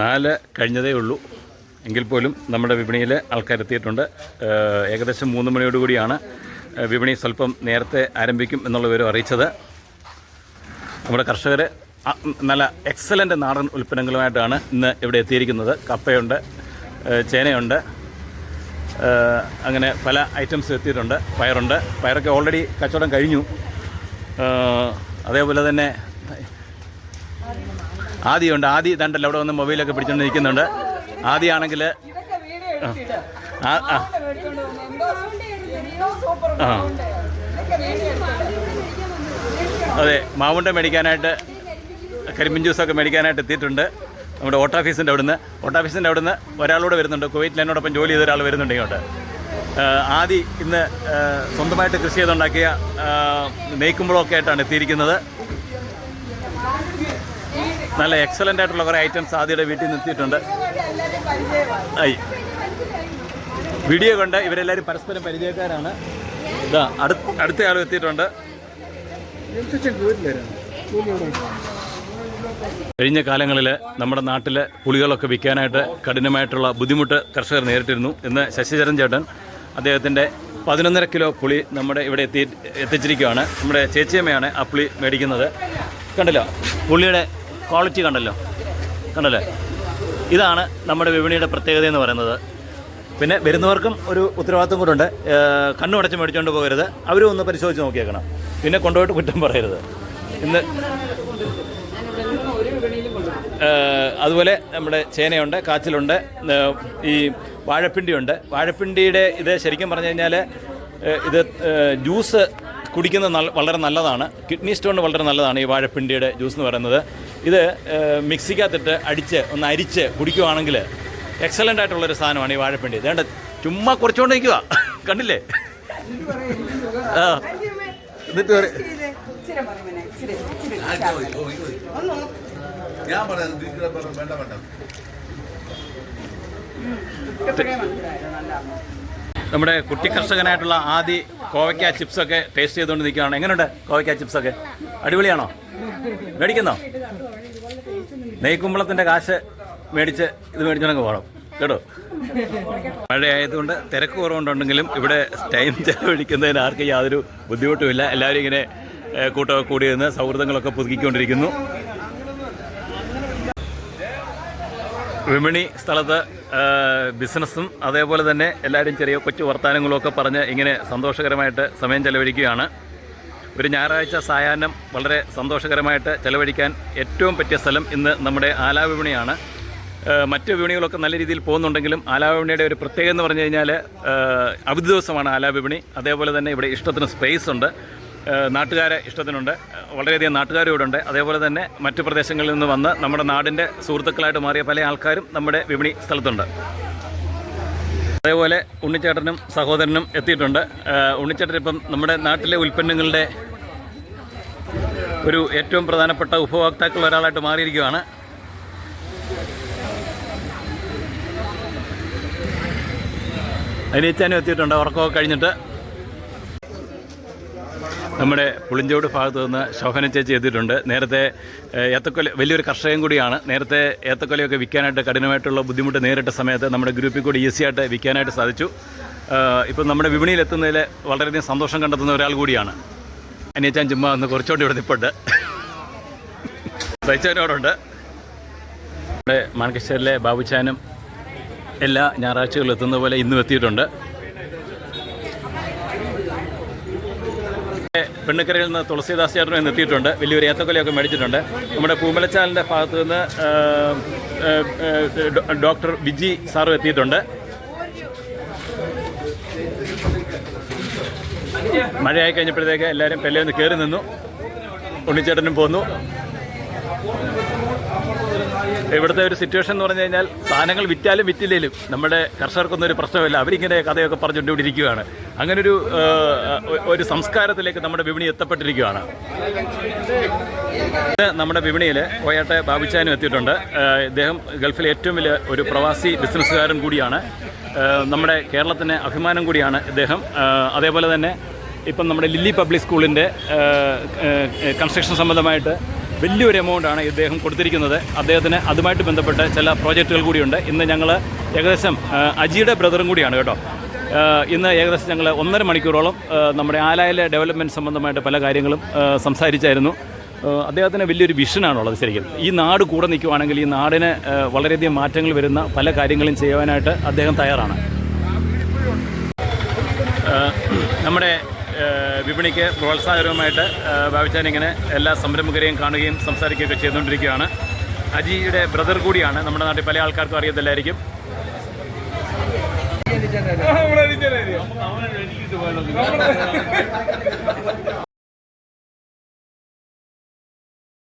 നാല് കഴിഞ്ഞതേ ഉള്ളൂ. എങ്കിൽ പോലും നമ്മുടെ വിപണിയിൽ ആൾക്കാരെത്തിയിട്ടുണ്ട് ഏകദേശം മൂന്ന് മണിയോടുകൂടിയാണ് വിപണി സ്വല്പം നേരത്തെ ആരംഭിക്കും എന്നുള്ള വിവരം അറിയിച്ചത്. നമ്മുടെ കർഷകർ നല്ല എക്സലന്റ് നാടൻ ഉൽപ്പന്നങ്ങളുമായിട്ടാണ് ഇന്ന് ഇവിടെ എത്തിയിരിക്കുന്നത്. കപ്പയുണ്ട് ചേനയുണ്ട് അങ്ങനെ പല ഐറ്റംസ് എത്തിയിട്ടുണ്ട്. പയറുണ്ട് പയറൊക്കെ ഓൾറെഡി കച്ചവടം കഴിഞ്ഞു. അതേപോലെ തന്നെ ആദിയുണ്ട് ആദി ദണ്ടല്ലോ അവിടെ വന്ന് മൊബൈലൊക്കെ പിടിച്ചുകൊണ്ട് നിൽക്കുന്നുണ്ട് ആദിയാണെങ്കിൽ ഇതൊക്കെ വീഡിയോ എടുത്തിട്ട് ആ ആ മേടിച്ചോണ്ട് വന്നു. എന്തോ എന്തോ സൂപ്പർ ആ. ഉണ്ട്. ഇതൊക്കെ വീഡിയോ എടുത്തിട്ട് അതെ മാവുണ്ട മേടിക്കാനായിട്ട് കരിമ്പിൻ ജ്യൂസൊക്കെ മേടിക്കാനായിട്ട് എത്തിയിട്ടുണ്ട് നമ്മുടെ ഓട്ടാഫീസിന്റെ അവിടുന്ന് ഓട്ടാഫീസിന്റെ അവിടുന്ന് ഒരാളൂടെ വരുന്നുണ്ട് കുവൈറ്റിൽ എന്നോടൊപ്പം ജോലി ചെയ്ത ഒരാൾ വരുന്നുണ്ട് ഇങ്ങോട്ട് ആദി ഇന്ന് സ്വന്തമായിട്ട് കൃഷി ചെയ്തുണ്ടാക്കിയ നെയ്ക്കുമ്പോഴൊക്കെ ആയിട്ടാണ് എത്തിയിരിക്കുന്നത് നല്ല എക്സലന്റ് ആയിട്ടുള്ള കുറേ ഐറ്റംസ് ആദിയുടെ വീട്ടിൽ നിർത്തിയിട്ടുണ്ട്. ആയി വീഡിയോ കൊണ്ട് ഇവരെല്ലാവരും പരസ്പരം പരിചയക്കാരാണ്. ഇതാ അടുത്ത അടുത്ത ആളും എത്തിയിട്ടുണ്ട്. കഴിഞ്ഞ കാലങ്ങളിൽ നമ്മുടെ നാട്ടിൽ പുളികളൊക്കെ വിൽക്കാനായിട്ട് കഠിനമായിട്ടുള്ള ബുദ്ധിമുട്ട് കർഷകർ നേരിട്ടിരുന്നു. ഇന്ന് ശശിചരൻ ചേട്ടൻ അദ്ദേഹത്തിന്റെ പതിനൊന്നര കിലോ പുളി നമ്മുടെ ഇവിടെ എത്തി എത്തിച്ചിരിക്കുകയാണ് നമ്മുടെ ചേച്ചിയമ്മയാണ് ആ പുളി മേടിക്കുന്നത്. കണ്ടല്ലോ പുളിയുടെ ക്വാളിറ്റി കണ്ടല്ലോ. കണ്ടല്ലേ? ഇതാണ് നമ്മുടെ വിപണിയുടെ പ്രത്യേകത എന്ന് പറയുന്നത്. പിന്നെ വരുന്നവർക്കും ഒരു ഉത്തരവാദിത്വം കൂടെ കണ്ണു അടച്ച് മേടിച്ചുകൊണ്ട് പോകരുത്. അവരും ഒന്ന് പരിശോധിച്ച് നോക്കിയേക്കണം. പിന്നെ കൊണ്ടുപോയിട്ട് കുറ്റം പറയരുത്. ഇന്ന് അതുപോലെ നമ്മുടെ ചേനയുണ്ട് കാച്ചിലുണ്ട് ഈ വാഴപ്പിണ്ടിയുണ്ട്. വാഴപ്പിണ്ടിയുടെ ഇത് ശരിക്കും പറഞ്ഞു കഴിഞ്ഞാൽ ഇത് ജ്യൂസ് കുടിക്കുന്നത് വളരെ നല്ലതാണ്. കിഡ്നി സ്റ്റോൺ വളരെ നല്ലതാണ് ഈ വാഴപ്പിണ്ടിയുടെ ജ്യൂസ് എന്ന് പറയുന്നത്. ഇത് മിക്സിക്കകത്തിട്ട് അടിച്ച് ഒന്ന് അരിച്ച് കുടിക്കുവാണെങ്കിൽ എക്സലന്റ് ആയിട്ടുള്ളൊരു സാധനമാണ് ഈ വാഴപ്പിണ്ടി. ഇതേണ്ട ചുമ്മാ കുറച്ചുകൊണ്ട് നിൽക്കുക കണ്ടില്ലേ? ആ. എന്നിട്ട് നമ്മുടെ കുട്ടി കർഷകനായിട്ടുള്ള ആദി കോവയ്ക്ക ചിപ്സൊക്കെ ടേസ്റ്റ് ചെയ്തുകൊണ്ട് നിൽക്കുകയാണ്. എങ്ങനെയുണ്ട് കോവയ്ക്ക ചിപ്സൊക്കെ? അടിപൊളിയാണോ? മേടിക്കുന്നോ? നെയ്ക്കുമ്പളത്തിന്റെ കാശ് മേടിച്ച് ഇത് മേടിച്ചോണ്ടങ്ങ് പോകണം കേട്ടോ? മഴയായതുകൊണ്ട് തിരക്ക് കുറവുണ്ടെങ്കിലും ഇവിടെ ടൈം ചെലവഴിക്കുന്നതിന് ആർക്കും യാതൊരു ബുദ്ധിമുട്ടുമില്ല. എല്ലാവരും ഇങ്ങനെ കൂട്ടമൊക്കെ കൂടി നിന്ന് സൗഹൃദങ്ങളൊക്കെ പുതുക്കിക്കൊണ്ടിരിക്കുന്നു. വിപണി സ്ഥലത്ത് ബിസിനസ്സും അതേപോലെ തന്നെ എല്ലാവരും ചെറിയ കൊച്ചു വർത്തമാനങ്ങളും ഒക്കെ പറഞ്ഞ് ഇങ്ങനെ സന്തോഷകരമായിട്ട് സമയം ചെലവഴിക്കുകയാണ്. ഒരു ഞായറാഴ്ച സായാഹ്നം വളരെ സന്തോഷകരമായിട്ട് ചെലവഴിക്കാൻ ഏറ്റവും പറ്റിയ സ്ഥലം ഇന്ന് നമ്മുടെ ആലാ വിപണിയാണ്. മറ്റ് വിപണികളൊക്കെ നല്ല രീതിയിൽ പോകുന്നുണ്ടെങ്കിലും ആലാ വിപണിയുടെ ഒരു പ്രത്യേകത എന്ന് പറഞ്ഞു കഴിഞ്ഞാൽ അവധി ദിവസമാണ് ആലാ വിപണി. അതേപോലെ തന്നെ ഇവിടെ ഇഷ്ടത്തിന് സ്പേസ് ഉണ്ട്. നാട്ടുകാരെ ഇഷ്ടത്തിനുണ്ട്. വളരെയധികം നാട്ടുകാരും ഇവിടെ ഉണ്ട് അതേപോലെ തന്നെ മറ്റു പ്രദേശങ്ങളിൽ നിന്ന് വന്ന് നമ്മുടെ നാടിന്റെ സുഹൃത്തുക്കളായിട്ട് മാറിയ പല ആൾക്കാരും നമ്മുടെ വിപണി സ്ഥലത്തുണ്ട്. അതേപോലെ ഉണ്ണിച്ചേട്ടനും സഹോദരനും എത്തിയിട്ടുണ്ട്. ഉണ്ണിച്ചേട്ടൻ ഇപ്പം നമ്മുടെ നാട്ടിലെ ഉൽപ്പന്നങ്ങളുടെ ഒരു ഏറ്റവും പ്രധാനപ്പെട്ട ഉപഭോക്താക്കൾ ഒരാളായിട്ട് മാറിയിരിക്കുകയാണ്. അനിയച്ചാനും എത്തിയിട്ടുണ്ട് ഉറക്കമൊക്കെ കഴിഞ്ഞിട്ട്. നമ്മുടെ പുളിഞ്ചോട് ഭാഗത്ത് നിന്ന് ശോഭന ചേച്ചി എത്തിയിട്ടുണ്ട്. നേരത്തെ ഏത്തക്കൊല വലിയൊരു കർഷകൻ കൂടിയാണ്. നേരത്തെ ഏത്തക്കൊലയൊക്കെ വിൽക്കാനായിട്ട് കഠിനമായിട്ടുള്ള ബുദ്ധിമുട്ട് നേരിട്ട സമയത്ത് നമ്മുടെ ഗ്രൂപ്പിൽ കൂടി ഈസിയായിട്ട് വിൽക്കാനായിട്ട് സാധിച്ചു. ഇപ്പം നമ്മുടെ വിപണിയിൽ എത്തുന്നതിൽ വളരെയധികം സന്തോഷം കണ്ടെത്തുന്ന ഒരാൾ കൂടിയാണ്. അനിയച്ചാൻ ചുമ്മാ ഒന്ന് കുറച്ചുകൊണ്ട് ഇവിടെ നിൽപ്പുണ്ട് സൈച്ചാനോടുണ്ട് നമ്മുടെ മാണക്കശ്ശേരിലെ ബാബുച്ചാനും എല്ലാ ഞായറാഴ്ചകളിലും എത്തുന്ന പോലെ ഇന്നും എത്തിയിട്ടുണ്ട്. പെണ്ണുക്കരയിൽ നിന്ന് തുളസീദാസ് ചേട്ടനും ഇന്ന് എത്തിയിട്ടുണ്ട്. വലിയൊരു ഏത്തക്കൊലയൊക്കെ മേടിച്ചിട്ടുണ്ട്. നമ്മുടെ പൂമലച്ചാലിന്റെ ഭാഗത്തു നിന്ന് ഡോക്ടർ വിജി സാറും എത്തിയിട്ടുണ്ട്. മഴയായി കഴിഞ്ഞപ്പോഴത്തേക്ക് എല്ലാവരും പെല്ലേന്ന് കയറി നിന്നു. ഉണ്ണിച്ചേട്ടനും പോന്നു. ഇവിടുത്തെ ഒരു സിറ്റുവേഷൻ എന്ന് പറഞ്ഞു കഴിഞ്ഞാൽ സാധനങ്ങൾ വിറ്റാലും വിറ്റില്ലേലും നമ്മുടെ കർഷകർക്കൊന്നും ഒരു പ്രശ്നമില്ല. അവരിങ്ങനെ കഥയൊക്കെ പറഞ്ഞുകൊണ്ടിരിക്കുകയാണ് അങ്ങനെ ഒരു ഒരു സംസ്കാരത്തിലേക്ക് നമ്മുടെ വിപണി എത്തപ്പെട്ടിരിക്കുകയാണ്. നമ്മുടെ വിപണിയിൽ കോയാട്ടെ ബാബുച്ചാനും എത്തിയിട്ടുണ്ട്. ഇദ്ദേഹം ഗൾഫിലെ ഏറ്റവും വലിയ ഒരു പ്രവാസി ബിസിനസ്സുകാരൻ കൂടിയാണ്. നമ്മുടെ കേരളത്തിന് അഭിമാനം കൂടിയാണ് ഇദ്ദേഹം. അതേപോലെ തന്നെ ഇപ്പം നമ്മുടെ ലില്ലി പബ്ലിക് സ്കൂളിന്റെ കൺസ്ട്രക്ഷൻ സംബന്ധമായിട്ട് വലിയൊരു എമൗണ്ടാണ് ഇദ്ദേഹം കൊടുത്തിരിക്കുന്നത്. അദ്ദേഹത്തിന് അതുമായിട്ട് ബന്ധപ്പെട്ട് ചില പ്രോജക്റ്റുകൾ കൂടിയുണ്ട്. ഇന്ന് ഞങ്ങൾ ഏകദേശം അജിയുടെ ബ്രദറും കൂടിയാണ് കേട്ടോ. ഇന്ന് ഏകദേശം ഞങ്ങൾ ഒന്നര മണിക്കൂറോളം നമ്മുടെ ആലായിലെ ഡെവലപ്മെന്റ് സംബന്ധമായിട്ട് പല കാര്യങ്ങളും സംസാരിച്ചായിരുന്നു. അദ്ദേഹത്തിന് വലിയൊരു വിഷനാണുള്ളത് ശരിക്കും. ഈ നാട് കൂടെ നിൽക്കുവാണെങ്കിൽ ഈ നാടിന് വളരെയധികം മാറ്റങ്ങൾ വരുന്ന പല കാര്യങ്ങളും ചെയ്യുവാനായിട്ട് അദ്ദേഹം തയ്യാറാണ്. നമ്മുടെ വിപണിക്ക് പ്രോത്സാഹനവുമായിട്ട് ഏഹ് ബാബുച്ചാൻ ഇങ്ങനെ എല്ലാ സംരംഭകരെയും കാണുകയും സംസാരിക്കുകയൊക്കെ ചെയ്തുകൊണ്ടിരിക്കുകയാണ്. അജിയുടെ ബ്രദർ കൂടിയാണ്. നമ്മുടെ നാട്ടിൽ പല ആൾക്കാർക്കും അറിയത്തില്ലായിരിക്കും.